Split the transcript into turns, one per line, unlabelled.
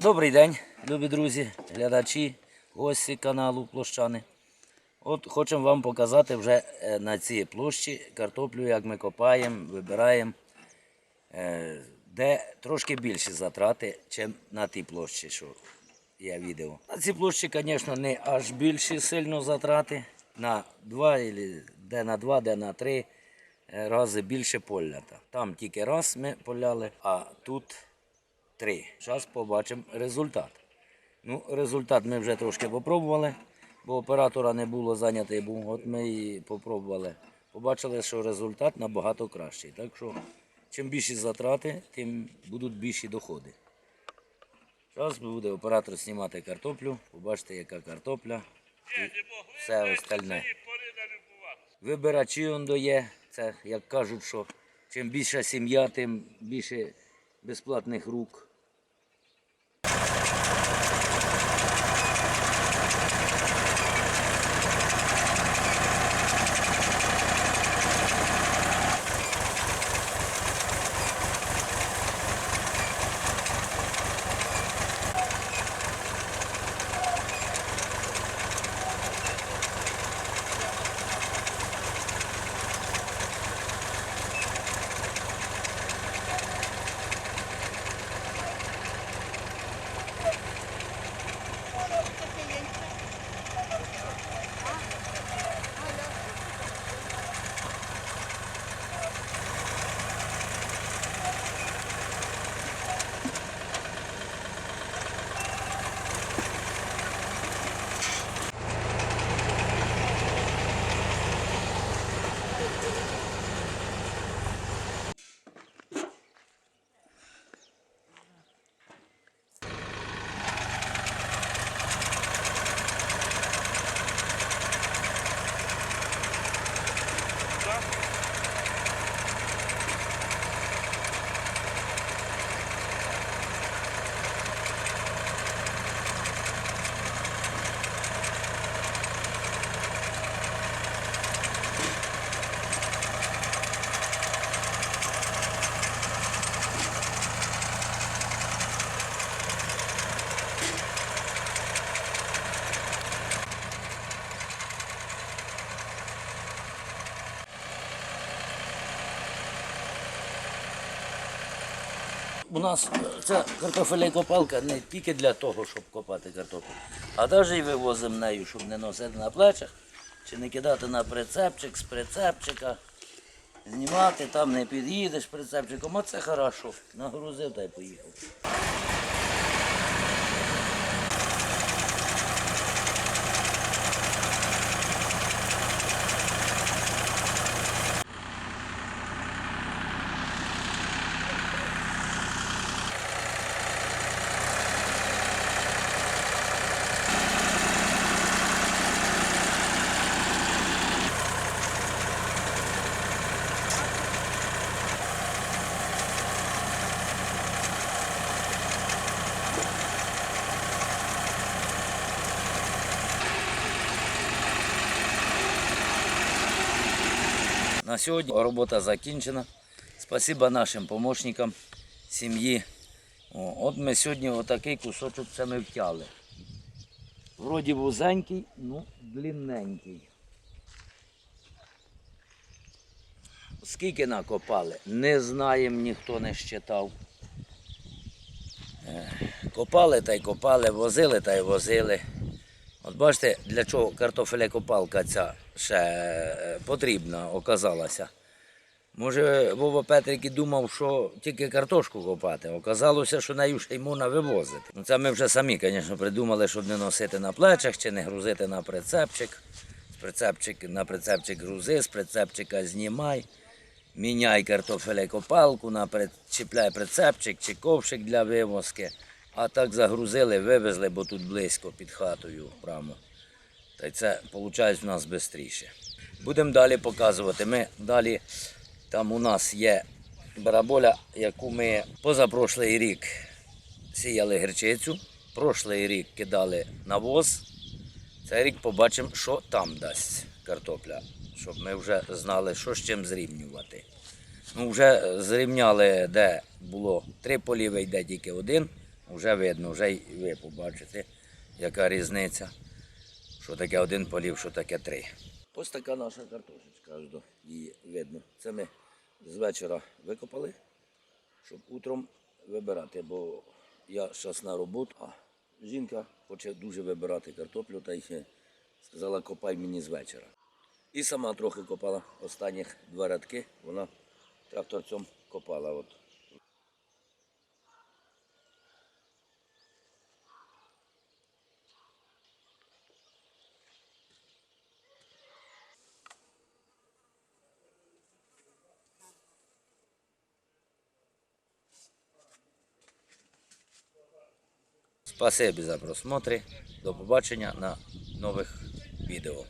Добрий день, любі друзі, глядачі, гості каналу Площани. От хочемо вам показати вже е, на цій площі картоплю, як ми копаємо, вибираємо, е, де трошки більші затрати, ніж на тій площі, що є відео. На цій площі, звісно, не аж більші сильно затрати. На два, ілі де на два, де на три е, рази більше полята. Там тільки раз ми поляли, а тут три. Зараз побачимо результат. Ну, результат ми вже трошки попробували, бо оператора не було зайнятий був. От ми і попробували. Побачили, що результат набагато кращий. Так що, чим більші затрати, тим будуть більші доходи. Зараз буде оператор знімати картоплю, побачите, яка картопля і все остальне. Вибирачі он є. Це як кажуть, що чим більша сім'я, тим більше безплатних рук. У нас ця ця картофелекопалка не тільки для того, щоб копати картоплю, а навіть і вивозимо нею, щоб не носити на плечах, чи не кидати на прицепчик з прицепчика, знімати, там не під'їдеш прицепчиком, а це хорошо. Нагрузив та й поїхав. На сьогодні робота закінчена. Спасибо нашим помощникам, сім'ї. От ми сьогодні отакий кусочок це ми втяли. Вроді вузенький, ну длинненький. Скільки накопали, не знаємо, ніхто не щитав. Е, Копали та й копали, возили та й возили. От бачите, для чого картофелекопалка ця ще е, потрібна оказалася. Може, Вова Петрик і думав, що тільки картошку копати. Оказалося, що нею ще й можна вивозити. Ну, це ми вже самі, звісно, придумали, щоб не носити на плечах чи не грузити на прицепчик. З прицепчик, на прицепчик грузи, з прицепчика знімай. Міняй картофелекопалку, на при- чіпляй прицепчик чи ковшик для вивозки. А так загрузили, вивезли, бо тут близько під хатою прямо. Та й це виходить в нас швидше. Будемо далі показувати. Ми далі, там у нас є бараболя, яку ми позапрошлий рік сіяли гірчицю, прошлий рік кидали навоз. Цей рік побачимо, що там дасть картопля, щоб ми вже знали, що з чим зрівнювати. Ну, вже зрівняли, де було три поліви, йде тільки один. Вже видно, вже й ви побачите, яка різниця. Що таке один полів, що таке три. Ось така наша картошечка її видно. Це ми з вечора викопали, щоб утром вибирати, бо я зараз на роботу, а жінка хоче дуже вибирати картоплю та й сказала, копай мені з вечора. І сама трохи копала останніх два рядки, вона тракторцем копала. От. Спасибі за просмотри. До побачення на нових відео.